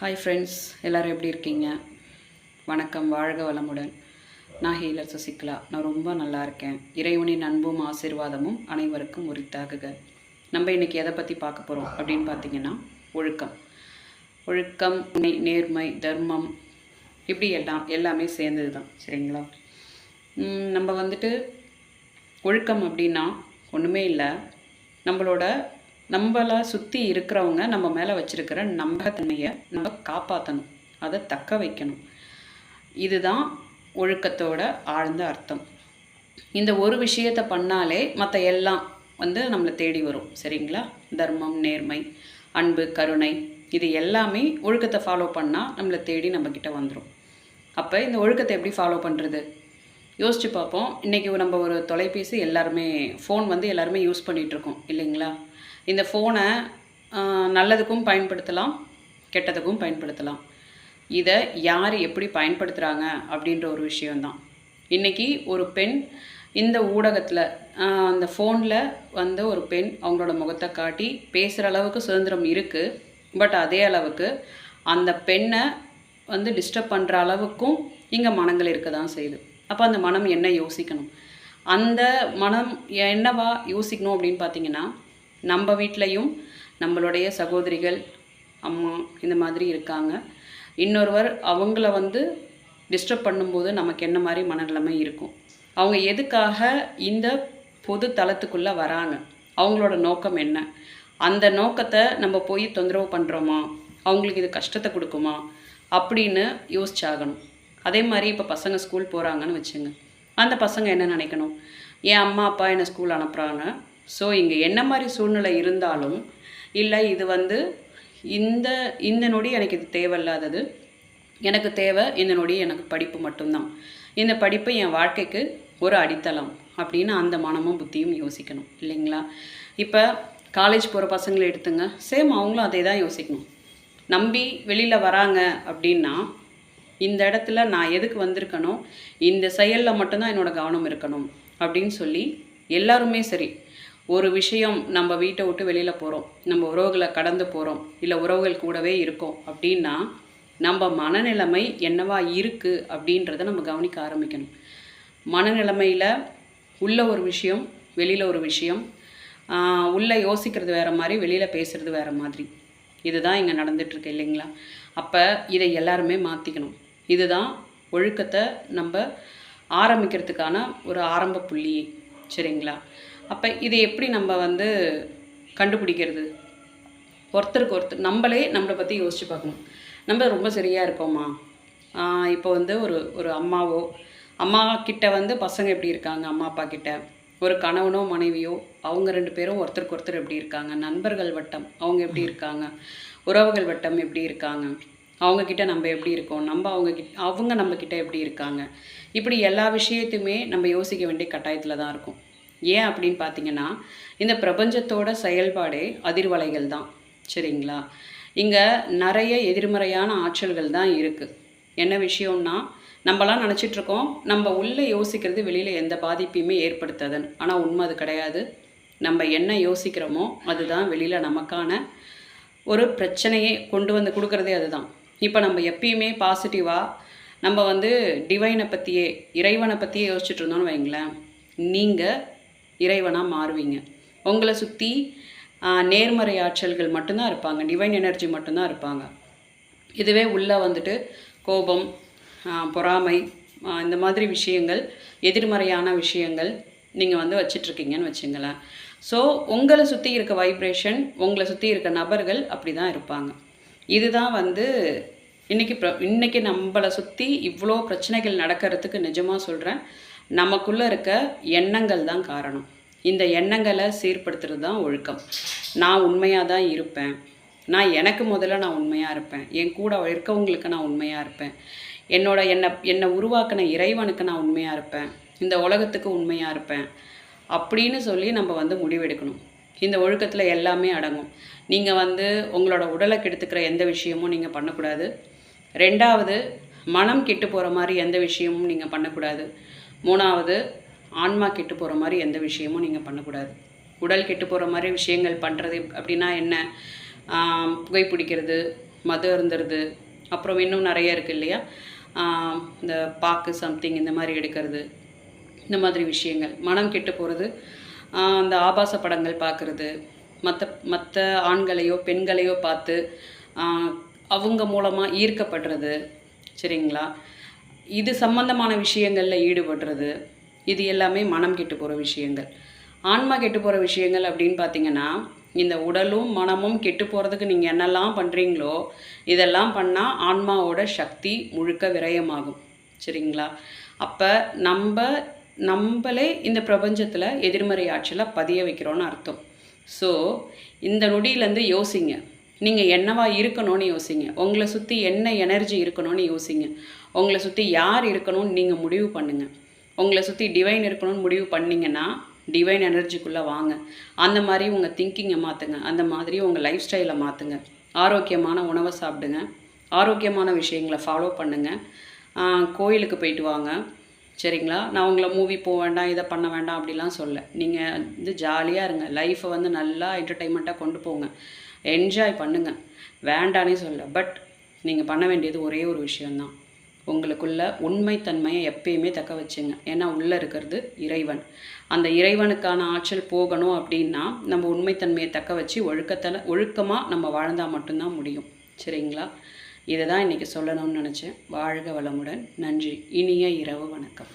Hi friends எல்லோரும் எப்படி இருக்கீங்க? வணக்கம் வாழ்க வளமுடன். நான் ஹீலர் சசிகலா. நான் ரொம்ப நல்லா இருக்கேன். இறைவனின் அன்பும் ஆசீர்வாதமும் அனைவருக்கும் உரித்தாகுக. நம்ம இன்றைக்கி எதை பற்றி பார்க்க போகிறோம் அப்படின்னு பார்த்தீங்கன்னா ஒழுக்கம். ஒழுக்கம் உண்மை நேர்மை தர்மம் இப்படி எல்லாம் எல்லாமே சேர்ந்தது தான் சரிங்களா நம்ம வந்துட்டு ஒழுக்கம் அப்படின்னா ஒன்றுமே இல்லை. நம்மளோட நம்மளை சுற்றி இருக்கிறவங்க நம்ம மேலே வச்சுருக்கிற நம்பகத்தன்மையை நம்ம காப்பாற்றணும் அதை தக்க வைக்கணும். இதுதான் ஒழுக்கத்தோட ஆழ்ந்த அர்த்தம். இந்த ஒரு விஷயத்தை பண்ணாலே மற்ற எல்லாம் வந்து நம்மளை தேடி வரும். சரிங்களா? தர்மம் நேர்மை அன்பு கருணை இது எல்லாமே ஒழுக்கத்தை ஃபாலோ பண்ணால் நம்மளை தேடி நம்மக்கிட்ட வந்துடும் அப்போ இந்த ஒழுக்கத்தை எப்படி ஃபாலோ பண்ணுறது யோசிச்சு பார்ப்போம். இன்றைக்கி நம்ம ஒரு தொலைபேசி எல்லாருமே ஃபோன் வந்து எல்லாருமே யூஸ் பண்ணிகிட்ருக்கோம் இல்லைங்களா? இந்த ஃபோனை நல்லதுக்கும் பயன்படுத்தலாம் கெட்டதுக்கும் பயன்படுத்தலாம். இதை யார் எப்படி பயன்படுத்துகிறாங்க அப்படின்ற ஒரு விஷயம்தான். இன்றைக்கி ஒரு பெண் இந்த ஊடகத்தில் அந்த ஃபோனில் வந்து ஒரு பெண் அவங்களோட முகத்தை காட்டி பேசுகிற அளவுக்கு சுதந்திரம் இருக்குது பட் அதே அளவுக்கு அந்த பெண்ணை வந்து டிஸ்டர்ப் பண்ணுற அளவுக்கும் இங்கே மனங்கள் இருக்க தான் செய்யுது. அப்போ அந்த மனம் என்ன யோசிக்கணும்? அந்த மனம் என்னவா யோசிக்கணும் அப்படின்னு பார்த்தீங்கன்னா நம்ம வீட்லேயும் நம்மளுடைய சகோதரிகள் அம்மா இந்த மாதிரி இருக்காங்க. இன்னொருவர் அவங்கள வந்து டிஸ்டர்ப் பண்ணும்போது நமக்கு என்ன மாதிரி மனநிலைமை இருக்கும்? அவங்க எதுக்காக இந்த பொது தளத்துக்குள்ளே வராங்க? அவங்களோட நோக்கம் என்ன? அந்த நோக்கத்தை நம்ம போய் தொந்தரவு பண்ணுறோமா அவங்களுக்கு இது கஷ்டத்தை கொடுக்குமா? அப்படின்னு யோசிச்சாகணும். அதே மாதிரி இப்போ பசங்க ஸ்கூல் போகிறாங்கன்னு வச்சுங்க. அந்த பசங்க என்ன நினைக்கணும்? என் அம்மா அப்பா என்னை ஸ்கூல் அனுப்புகிறாங்க ஸோ இங்கே என்ன மாதிரி சூழ்நிலை இருந்தாலும் இல்லை இது வந்து இந்த இந்த நொடி எனக்கு இது தேவையில்லாதது. எனக்கு தேவை இந்த நொடி எனக்கு படிப்பு மட்டும்தான். இந்த படிப்பு என் வாழ்க்கைக்கு ஒரு அடித்தளம் அப்படின்னு அந்த மனமும் புத்தியும் யோசிக்கணும் இல்லைங்களா? இப்போ காலேஜ் போகிற பசங்களை எடுத்துங்க. சேம் அவங்களும் அதே தான் யோசிக்கணும். நம்பி வெளியில் வராங்க அப்படின்னா இந்த இடத்துல நான் எதுக்கு வந்திருக்கனோ இந்த செயலில் மட்டும்தான் என்னோடய கவனம் இருக்கணும் அப்படின்னு சொல்லி எல்லாருமே சரி. ஒரு விஷயம் நம்ம வீட்டை விட்டு வெளியில் போகிறோம் நம்ம உறவுகளை கடந்து போகிறோம் இல்லை உறவுகள் கூடவே இருக்கோம் அப்படின்னா நம்ம மனநிலைமை என்னவா இருக்குது அப்படின்றத நம்ம கவனிக்க ஆரம்பிக்கணும். மனநிலைமையில் உள்ள ஒரு விஷயம் வெளியில் ஒரு விஷயம் உள்ளே யோசிக்கிறது வேறு மாதிரி வெளியில் பேசுகிறது வேற மாதிரி. இதுதான் இங்கே நடந்துகிட்ருக்கு இல்லைங்களா? அப்போ இதை எல்லாருமே மாற்றிக்கணும் இதுதான் ஒழுக்கத்தை நம்ம ஆரம்பிக்கிறதுக்கான ஒரு ஆரம்ப புள்ளி சரிங்களா? அப்போ இதை எப்படி நம்ம வந்து கண்டுபிடிக்கிறது? ஒருத்தருக்கு ஒருத்தர் நம்மளே நம்மளை பற்றி யோசிச்சு பார்க்கணும். நம்ம ரொம்ப சரியாக இருக்கோமா இப்போ வந்து ஒரு ஒரு அம்மாவோ அம்மா கிட்ட வந்து பசங்க எப்படி இருக்காங்க? அம்மா அப்பா கிட்ட. ஒரு கணவனோ மனைவியோ அவங்க ரெண்டு பேரும் ஒருத்தருக்கு ஒருத்தர் எப்படி இருக்காங்க? நண்பர்கள் வட்டம் அவங்க எப்படி இருக்காங்க? உறவுகள் வட்டம் எப்படி இருக்காங்க? அவங்கக்கிட்ட நம்ம எப்படி இருக்கோம்? நம்ம அவங்க கிட்ட அவங்க நம்ம எப்படி இருக்காங்க? இப்படி எல்லா விஷயத்தையுமே நம்ம யோசிக்க வேண்டிய கட்டாயத்தில் தான் இருக்கும். ஏன் அப்படின்னு பார்த்தீங்கன்னா இந்த பிரபஞ்சத்தோட செயல்பாடே அதிர்வலைகள் தான். சரிங்களா? இங்கே நிறைய எதிர்மறையான ஆற்றல்கள் தான் இருக்குது என்ன விஷயம்னா நம்மலாம் நினச்சிட்ருக்கோம் நம்ம உள்ளே யோசிக்கிறது வெளியில் எந்த பாதிப்பையுமே ஏற்படுத்தாதுன்னு. ஆனால் உண்மை அது கிடையாது. நம்ம என்ன யோசிக்கிறோமோ அதுதான் வெளியில் நமக்கான ஒரு பிரச்சனையை கொண்டு வந்து கொடுக்குறதே அதுதான். இப்போ நம்ம எப்பயுமே பாசிட்டிவாக நம்ம வந்து டிவைனை பற்றியே இறைவனை பற்றியே யோசிச்சுட்டு இருந்தோம்னு வைங்களேன் நீங்கள் இறைவனாக மாறுவீங்க. உங்களை சுற்றி நேர்மறை ஆற்றல்கள் மட்டும்தான் இருப்பாங்க. டிவைன் எனர்ஜி மட்டும்தான் இருப்பாங்க. இதுவே உள்ளே வந்துட்டு கோபம் பொறாமை இந்த மாதிரி விஷயங்கள் எதிர்மறையான விஷயங்கள் நீங்கள் வந்து வச்சிட்ருக்கீங்கன்னு வச்சுங்களேன். ஸோ உங்களை சுற்றி இருக்க வைப்ரேஷன் உங்களை சுற்றி இருக்க நபர்கள் அப்படி தான் இருப்பாங்க. இதுதான் வந்து இன்னைக்கு ப்ர இன்றைக்கி நம்மளை சுற்றி இவ்வளோ பிரச்சனைகள் நடக்கிறதுக்கு நிஜமாக சொல்கிறேன் நமக்குள்ளே இருக்க எண்ணங்கள் தான் காரணம். இந்த எண்ணங்களை சீர்படுத்துறது தான் ஒழுக்கம். நான் உண்மையாக தான் இருப்பேன். நான் எனக்கு முதல்ல நான் உண்மையாக இருப்பேன். என் கூட இருக்கவங்களுக்கு நான் உண்மையாக இருப்பேன். என்னோட என்னை என்னை உருவாக்கின இறைவனுக்கு நான் உண்மையாக இருப்பேன். இந்த உலகத்துக்கு உண்மையாக இருப்பேன். அப்படின்னு சொல்லி நம்ம வந்து முடிவெடுக்கணும். இந்த ஒழுக்கத்தில் எல்லாமே அடங்கும். நீங்கள் வந்து உங்களோட உடலை கெடுத்துக்கிற எந்த விஷயமும் நீங்கள் பண்ணக்கூடாது. ரெண்டாவது மனம் கெட்டு போகிற மாதிரி எந்த விஷயமும் நீங்கள் பண்ணக்கூடாது. மூணாவது ஆன்மா கெட்டு போகிற மாதிரி எந்த விஷயமும் நீங்கள் பண்ணக்கூடாது. உடல் கெட்டு போகிற மாதிரி விஷயங்கள் பண்ணுறது அப்படின்னா என்ன? புகைப்பிடிக்கிறது புகை பிடிக்கிறது மது இருந்துருது அப்புறம் இன்னும் நிறைய இருக்குது இல்லையா? இந்த பாக்கு சம்திங் இந்த மாதிரி எடுக்கிறது இந்த மாதிரி விஷயங்கள். மனம் கெட்டு போகிறது அந்த ஆபாச படங்கள் பார்க்குறது மற்ற மற்ற ஆண்களையோ பெண்களையோ பார்த்து அவங்க மூலமாக ஈர்க்கப்படுறது சரிங்களா? இது சம்பந்தமான விஷயங்களில் ஈடுபடுறது இது எல்லாமே மனம் கெட்டு போகிற விஷயங்கள். ஆன்மா கெட்டு போகிற விஷயங்கள் அப்படின்னு பார்த்தீங்கன்னா இந்த உடலும் மனமும் கெட்டு போகிறதுக்கு நீங்கள் என்னெல்லாம் பண்ணுறீங்களோ இதெல்லாம் பண்ணால் ஆன்மாவோட சக்தி முழுக்க விரயமாகும் சரிங்களா? அப்போ நம்ம நம்மளே இந்த பிரபஞ்சத்தில் எதிர்மறை ஆற்றலை பதிய வைக்கிறோன்னு அர்த்தம். ஸோ இந்த நொடியிலேருந்து யோசிங்க. நீங்கள் என்னவா இருக்கணும்னு யோசிங்க. உங்களை சுற்றி என்ன எனர்ஜி இருக்கணும்னு யோசிங்க. உங்களை சுற்றி யார் இருக்கணும்னு நீங்கள் முடிவு பண்ணுங்கள் உங்களை சுற்றி டிவைன் இருக்கணும்னு முடிவு பண்ணீங்கன்னா டிவைன் எனர்ஜிக்குள்ளே வாங்க. அந்த மாதிரி உங்கள் திங்கிங்கை மாற்றுங்க அந்த மாதிரி உங்கள் லைஃப் ஸ்டைலை மாற்றுங்க ஆரோக்கியமான உணவை சாப்பிடுங்க. ஆரோக்கியமான விஷயங்களை ஃபாலோ பண்ணுங்கள் கோயிலுக்கு போயிட்டு வாங்க. சரிங்களா? நான் உங்களை மூவி போக வேண்டாம் இதை பண்ண வேண்டாம் அப்படிலாம் சொல்ல. நீங்கள் வந்து ஜாலியாக இருங்க. லைஃப்பை வந்து நல்லா என்டர்டெயின்மெண்ட்டாக கொண்டு போங்க. என்ஜாய் பண்ணுங்க. வேண்டானே சொல்ல. பட் நீங்கள் பண்ண வேண்டியது ஒரே ஒரு விஷயந்தான் உங்களுக்குள்ள உண்மைத்தன்மையை எப்பயுமே தக்க வச்சுங்க. ஏன்னா உள்ளே இருக்கிறது இறைவன். அந்த இறைவனுக்கான ஆற்றல் போகணும் அப்படின்னா நம்ம உண்மைத்தன்மையை தக்க வச்சு ஒழுக்கத்தில் ஒழுக்கமாக நம்ம வாழ்ந்தால் மட்டும்தான் முடியும். சரிங்களா? இதை தான் இன்றைக்கி சொல்லணும்னு நினச்சேன். வாழ்க வளமுடன். நன்றி. இனிய இரவு வணக்கம்.